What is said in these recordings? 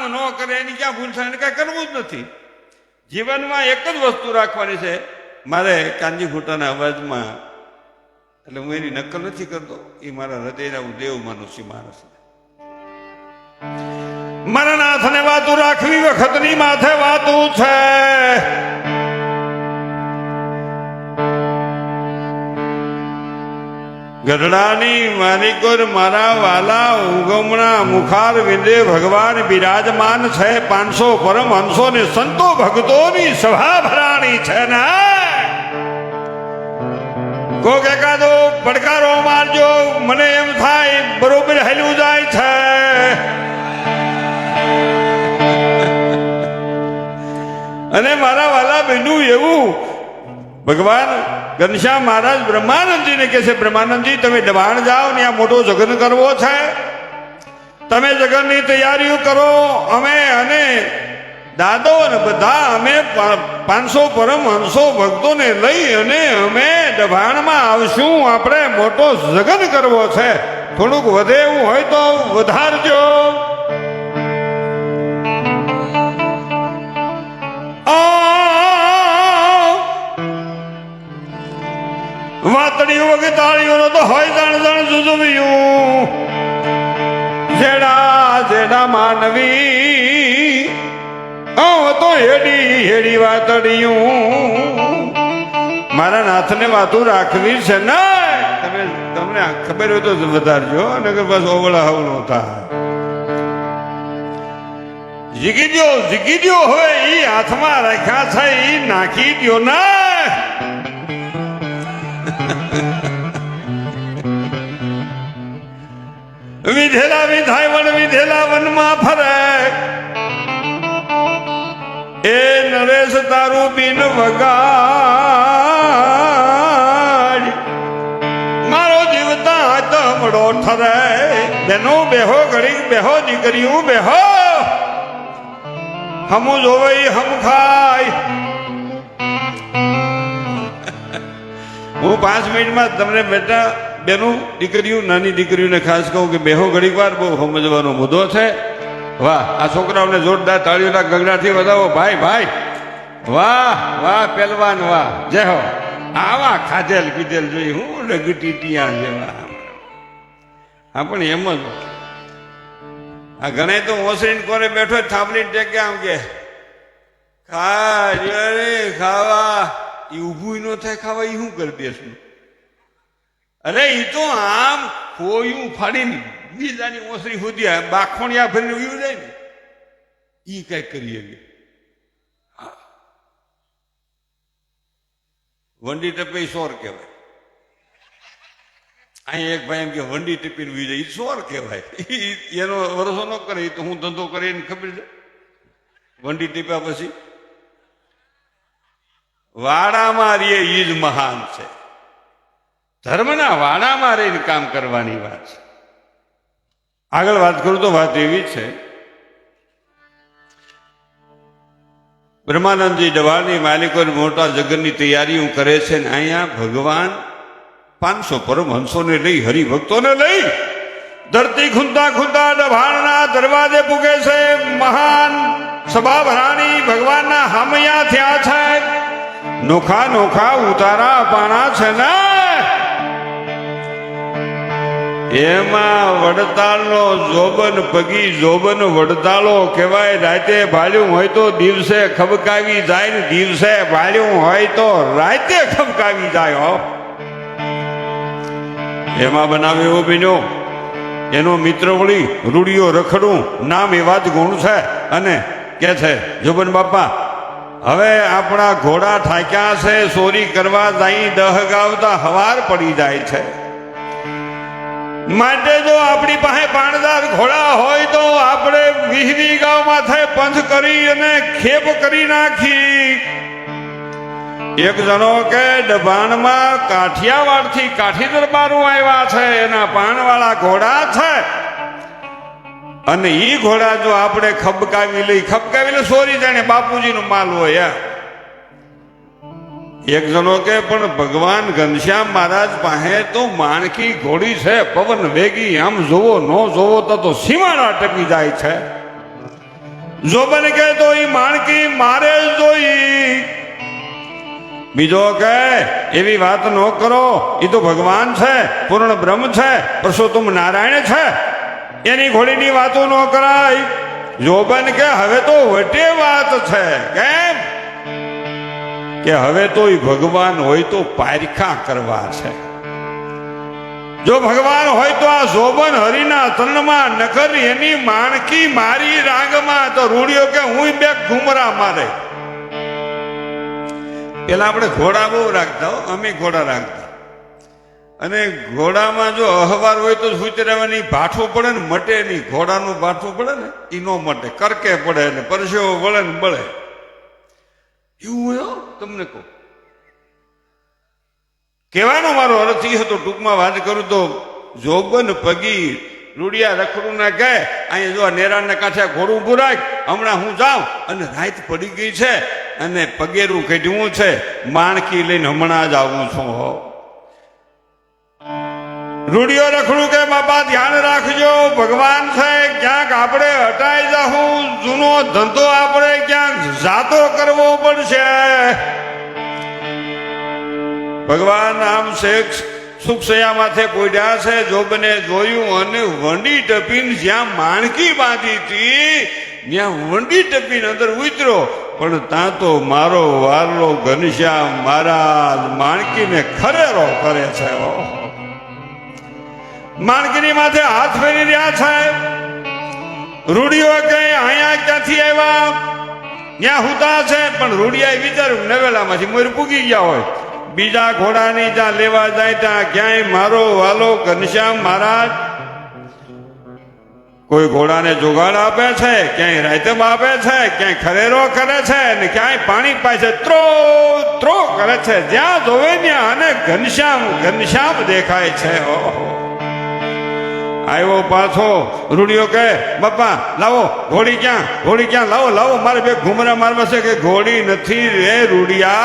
કામ ન કરે એની ક્યાં ભૂલ થાય? એને કાંઈ કરવું જ નથી. જીવનમાં એક જ વસ્તુ રાખવાની છે, મારે કાનજી ઘૂંટાના અવાજમાં, એટલે હું એની નકલ નથી કરતો, એ મારા હૃદયના હું દેવ માનું છું. માણસ મારા નાથને વાતું રાખવી વખતની માથે વાતું છે. ગઢડાની માલિકોર મારા વાલા ઉગમણા મુખાર વિંદે ભગવાન બિરાજમાન છે. પાંચસો પરમ હંસો ને સંતો ભક્તોની સભા ભરાણી છે ને? કોક એકાદો પડકારો મારજો, મને એમ થાય બરોબર હેલું જાય છે. અને મારા વાલા બેનું એવું ભગવાન ઘનશ્યામ મહારાજ બ્રહ્માનંદજીને કહે છે, બ્રહ્માનંદજી, તમે દબાણ જાઓ ને આ મોટો જગન કરવો છે. તમે જગનની તૈયારીઓ કરો, અમે અને દાદો અને બધા અમે પાંચસો પરમહંસો ભક્તોને લઈ અને અમે દબાણમાં આવશું. આપણે મોટો જગન કરવો છે. થોડુંક વધે એવું હોય તો વધારજો. આ વાતડીઓ વગતાળીઓનો તો હોય જાણ જાણ જુજવ્યું જેડા જેડા માનવી, આવ તો હેડી હેડી વાતડિયું મારા નાથને વાતું રાખવી છે ને? તમે તમને ખબર હોય તો વધારજો નગર બસ ઓવળા હવ નહોતા જીગી દો જીગી દો હવે ઈ હાથમાં રાખ્યા છે, ઈ નાખી દ્યો ને? વિધેલા વિધાય વન વિધેલા વનમાં ફરે. એ નરેશ તારું બિન વગાડ. મારો જીવતા તમડો ઠરે. બેનો બેહો ઘડી, બેહો દીકરીઓ બેહો. હમુ જોવે હમ ખાય. હું પાંચ મિનિટમાં તમને બેટા બેનું દીકરીઓ, નાની દીકરીઓને ખાસ કહું કે બેહો ઘડીક વાર બહુ સમજવાનો મુદ્દો છે. વાહ, આ છોકરાઓને જોરદાર તાળીઓના ગગડાથી વધાવો. ભાઈ ભાઈ. વાહ વાહ, પહેલવાન, વાહ. જય હો. આવા ખાધેલ પીધેલ જોઈ હું રગટી ટીયા જેવા. હા, પણ એમ જ. આ ગણે તો ઓસરીને કોરે બેઠો થાંભલીને ટેકે આમ કે ખા ખાવા. એ ઊભું ન થાય, ખાવા એ શું કરી દેશું? અરે એ તો આમ કોયું ફાડીને બીજાની ઓસરી સુધી બાખોણિયા ભરીને ઉયું જાય ને એ કઈ કરીએ હા. વંડી ટપે સોર કહેવાય. અહીં એક ભાઈ એમ કે વંડી ટીપીને ઉઈ જાય એ સોર કહેવાય. એનો વરસો ન કરે તો હું ધંધો કરીને ખબર છે. વંડી ટીપ્યા પછી, વાડામાં રે જ મહાન છે. ધર્મના વાડામાં રહીને કામ કરવાની વાત છે. આગળ વાત કરું તો વાત એવી છે. બ્રહ્માનંદજી દવાની માલિકો મોટા જગનની તૈયારીઓ કરે છે ને અહીંયા ભગવાન પાંચસો પરમહંસોને લઈ, હરિભક્તોને લઈ ધરતી ખૂંદતા ખુંતા દભાણના દરવાજે પૂગે છે. મહાન સભા ભરાણી ભગવાનના હામૈયા થયા છે. નોખા નોખા ઉતારા પાણા છે ને એમાં વડતાલનો જોબન, પગી જોબન વડતાલો કહેવાય. રાતે ભાળ્યું હોય તો દિવસે ખબકાવી જાય ને દિવસે ભાળ્યું હોય તો રાતે ખબકાવી જાય, હો. એમાં બનાવે એવો બીનો એનો મિત્ર વળી રૂડિયો રખડું, નામ એવા જ ગુણ છે અને કે છે, જોબન બાપા, હવે આપણા ઘોડા ઠાક્યા છે, ચોરી કરવા જાય દહ ગાવતા હવાર પડી જાય છે. માટે જો આપણી પાસે પાણદાર ઘોડા હોય તો આપણે વીસ વી ગામ માથે પંથ કરી અને ખેપ કરી નાખી. એક જણો કે ડભાણમાં કાઠિયાવાડથી કાઠી દરબારું આવ્યા છે, એના પાણવાળા ઘોડા છે. અને ઈ ઘોડા જો આપણે ખબકાવી લઈ ખબકાવી લે સોરી જાણે બાપુજીનો માલ હોય એમ. એક જણો કે પણ ભગવાન ઘનશ્યામ મહારાજ પાસે તો માણકી ઘોડી છે, પવન વેગી, આમ જોવો, ન જોવો તો તો સીમાડા ટકી જાય છે. જોબન કે તો ઈ માણકી મારે જ જોઈ. બીજો કે, એવી વાત ન કરો એ તો ભગવાન છે, પૂર્ણ બ્રહ્મ છે પુરુષોત્તમ નારાયણ છે. એની ઘોડીની વાતો ન કરાય. જોબન કે હવે તો વટે વાત છે. કેમ? કે હવે તો એ ભગવાન હોય તો પારખા કરવા છે. જો ભગવાન હોય તો આ શોભન હરિના તનમાં નખર એની માણકી મારી રાગમાં તો રૂડિયો કે હું બે ઘુમરા મારે. પેલા આપણે ઘોડા બહુ રાખતા હો, અમે ઘોડા રાખતા. અને ઘોડામાં જો અહવાર હોય તો સૂચી રહેવાની ભાઠું પડે ને મટે નહીં, ઘોડાનું ભાઠું પડે ને એ નો મટે, કરકે પડે ને પરસેવો વળે ને બળે. એવું તમને કહું. કહેવાનો મારો અર્થ એ હતો, ટૂંકમાં વાત કરું તો, જોગન પગી રૂડિયા રખડું ના કહે અહીંયા જો નેરાણના કાંઠે ઘોડું ઊભું રાખ, હમણાં હું જાઉં અને રાત પડી ગઈ છે અને પગેરું કાઢ્યું છે, માણકી લઈને હમણાં જ આવું છું હો. રૂડિયો રખડું કે બાપા, ધ્યાન રાખજો, ભગવાન છે, ક્યાંક આપણે હટાઈ જાહું, જૂનો ધંધો આપણે જાતો કરવો પડશે. ભગવાન આમ શેખ સુખસયા માથે પોડ્યા છે, જોબને જોયું અને વંડી ટપીને જ્યાં માણકી બાંધી હતી, ત્યાં વંડી ટપીને અંદર ઉતર્યો. પણ ત્યાં તો મારો વારલો ઘનશ્યામ મહારાજ માણકીને ખરેરો કરે છે. માણકીની માથે હાથ ફેરી રહ્યા છે. રૂડીઓ કઈ અહીંયા ક્યાંથી આવ્યા? ત્યાં હુતા છે, પણ રૂડિયા વિચાર્યું નવેલામાંથી મોર પૂગી ગયા હોય. બીજા ઘોડાની જ્યાં લેવા જાય ત્યાં ક્યાંય મારો વાલો ઘનશ્યામ મહારાજ કોઈ ઘોડાને જોગાડ આપે છે, ક્યાંય રાયતમ આપે છે, ક્યાંય ખરેરો કરે છે અને ક્યાંય પાણી પાય ત્રો કરે છે. જ્યાં જોવે ત્યાં અને ઘનશ્યામ ઘનશ્યામ દેખાય છે. ઓહો. આવ્યો પાછો. રૂડિયો કહે, બાપા, લાવો, ઘોડી ક્યાં? ઘોડી ક્યાં? લાવો લાવો, મારે બે ઘુમરા મારવા છે કે ઘોડી નથી રે રૂડિયા.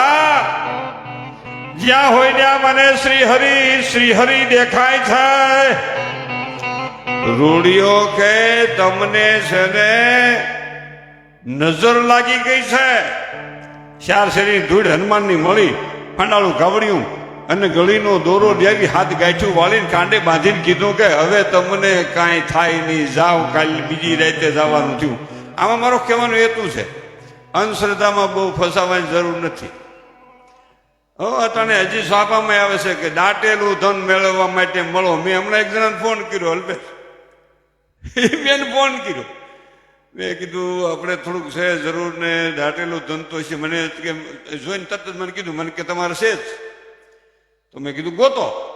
જ્યાં હોય ત્યાં મને શ્રી હરિ શ્રી હરિ દેખાય છે. રૂડિયો કે તમને છે ને નજર લાગી ગઈ છે. ચાર શેરી ધૂળ હનુમાનની મળી ફંડાળું ગાવડિયું અને ગળીનો દોરો લેવી હાથ ગાંઠું વાળીને કાંડે બાંધીને કીધું કે, હવે તમને કાંઈ થાય નહીં, જાઓ, કાલ બીજી રાતે જવાનું થયું. આમાં મારો કહેવાનો હેતુ છે. અંધશ્રદ્ધામાં બહુ ફસાવાની જરૂર નથી. હો અટાણે હજી સ્વાપામાં આવે છે કે દાટેલું ધન મેળવવા માટે મળો. મેં હમણાં એક જણાને ફોન કર્યો, અલ્પેશ. મેં ફોન કર્યો. મેં કીધું, આપણે થોડુંક છે, જરૂર ને દાટેલું ધન તો છે. મને કે, જોઈને તરત જ મને કીધું, મને કે તમારે છે જ. તો મેં કીધું, ગોતો.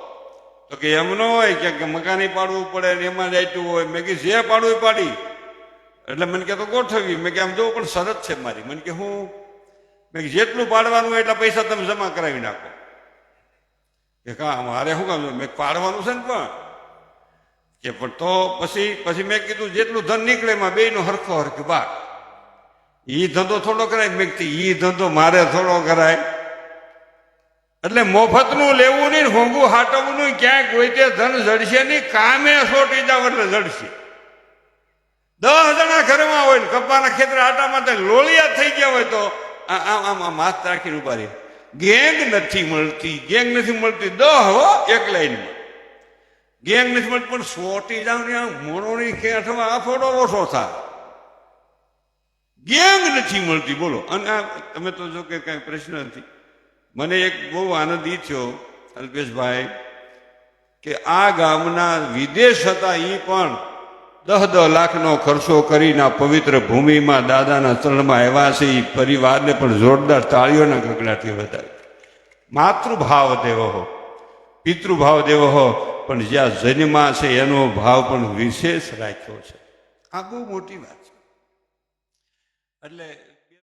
તો કે એમ ન હોય ક્યાંક મકાની પાડવું પડે ને એમાં જાયતું હોય. મેં કીધું, જે પાડવું પાડી. એટલે મને કે તો ગોઠવી. મેં કે આમ જોવું, પણ શરત છે મારી. મને કે હું? મેં જેટલું પાડવાનું હોય એટલા પૈસા તમે જમા કરાવી નાખો. કે કા મારે શું કામ? મેં પાડવાનું છે ને પણ. કે પણ તો પછી પછી મેં કીધું, જેટલું ધન નીકળે એમાં બે નો હરખો હરખ બા એ ધંધો થોડો કરાય. મેં કીધું એ ધંધો મારે થોડો કરાય. એટલે મોફતનું લેવું નહીં હોંગું હાટવું નહીં ક્યાંય કોઈ તે ધન જડશે નહીં, કામે સોટી જાવ એટલે જડશે. દસ જણા ઘરમાં હોય ને, કપાના ખેતર આટામાં તો લોળિયા થઈ ગયા હોય તો આમ આમ આમ હાથ રાખીને ઊભા રહે. ગેંગ નથી મળતી, ગેંગ નથી મળતી, દહ હો, એક લાઈનમાં. ગેંગ નથી મળતી, પણ સોટી જાવ ને આમ મોરોની ખેઠમાં આફોડો ઓછો થાય. ગેંગ નથી મળતી, બોલો. અને આ તમે તો જો કે કાંઈ પ્રશ્ન નથી. મને એક બહુ આનંદ થયો, અલ્પેશભાઈ, કે આ ગામના વિદેશ હતા એ પણ દહ દહ લાખનો ખર્ચો કરીને પવિત્ર ભૂમિમાં દાદાના ચરણમાં આવ્યા છે એ પરિવારને પણ જોરદાર તાળીઓના ગગડાથી વધારે માતૃભાવ દેવો હો, પિતૃભાવ દેવો હો, પણ જ્યાં જન્મા છે એનો ભાવ પણ વિશેષ રાખ્યો છે. આ બહુ મોટી વાત છે. એટલે